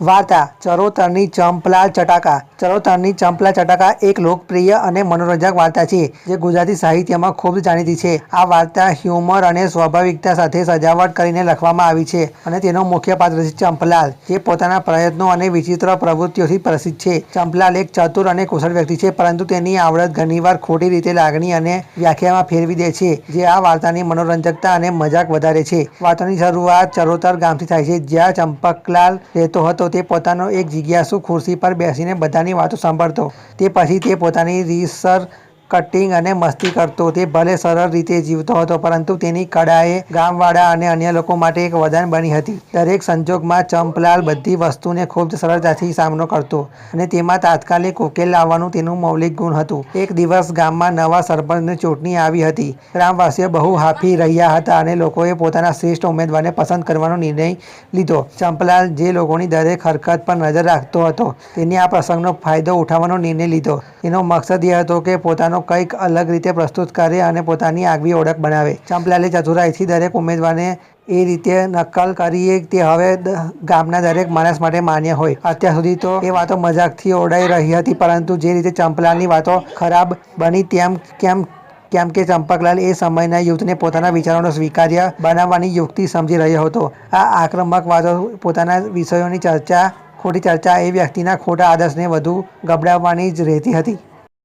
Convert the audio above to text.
વાર્તા, ચરોતરની ચંપલાલ ચટાકા. ચરોતરની ચંપલા ચટાકા એક લોકપ્રિય અને મનોરંજક વાર્તા છે, જે ગુજરાતી સાહિત્યમાં ખૂબ જાણીતી છે. આ વાર્તા હ્યુમર અને સ્વાભાવિકતા સાથે સજાવટ કરીને લખવામાં આવી છે અને તેનો મુખ્ય પાત્ર છે ચંપલાલ, જે પોતાના પ્રયત્નો અને વિચિત્ર પ્રવૃત્તિઓથી પ્રસિદ્ધ છે. ચંપલાલ એક ચતુર અને કુશળ વ્યક્તિ છે, પરંતુ તેની આવડત ઘણીવાર ખોટી રીતે લાગણી અને વ્યાખ્યામાં ફેરવી દે છે, જે આ વાર્તાની મનોરંજકતા અને મજાક વધારે છે. વાર્તાની શરૂઆત ચરોતર ગામથી થાય છે, જ્યાં ચંપકલાલ રહેતો હતો. તે પોતાનો એક જિજ્ઞાસુ ખુરશી પર બેસીને બધાની વાતો સાંભળતો. તે પછી તે પોતાની રીતસર કટિંગ અને મસ્તી કરતો તે ભલે સરળ રીતે જીવતો હતો, પરંતુ તેની કળાએ ગામવાળા અને અન્ય લોકો માટે એક વરદાન બની હતી. દરેક સંજોગમાં ચંપલાલ બધી વસ્તુને ખૂબ સરળતાથી સામનો કરતો અને તેમાં તાત્કાલિક ઉકેલ લાવવાનું તેનું મૌલિક ગુણ હતું. એક દિવસ ગામમાં નવા સરપંચની ચૂંટણી આવી હતી. ગ્રામવાસીઓ બહુ હાફી રહ્યા હતા અને લોકોએ પોતાના શ્રેષ્ઠ ઉમેદવારને પસંદ કરવાનો નિર્ણય લીધો. ચંપલાલ જે લોકોની દરેક હરકત પર નજર રાખતો હતો, તેને આ પ્રસંગનો ફાયદો ઉઠાવવાનો નિર્ણય લીધો. તેનો મકસદ એ હતો કે પોતાનો કંઈક અલગ રીતે પ્રસ્તુત કરે અને પોતાની આગવી ઓળખ બનાવે. ચંપલાલે ચતુરાઈથી દરેક ઉમેદવારને એ રીતે નકલ કરીએ તે હવે ગામના દરેક માણસ માટે માન્ય હોય. અત્યાર સુધી તો એ વાતો મજાકથી ઓડાઈ રહી હતી, પરંતુ જે રીતે ચંપલાલની વાતો ખરાબ બની તેમ કેમ કેમ કે ચંપકલાલ એ સમયના યુથને પોતાના વિચારોનો સ્વીકાર્ય બનાવવાની યુક્તિ સમજી રહ્યો હતો. આ આક્રમક વાતો પોતાના વિષયોની ચર્ચા, ખોટી ચર્ચા એ વ્યક્તિના ખોટા આદર્શને વધુ ગબડાવવાની જ રહેતી હતી.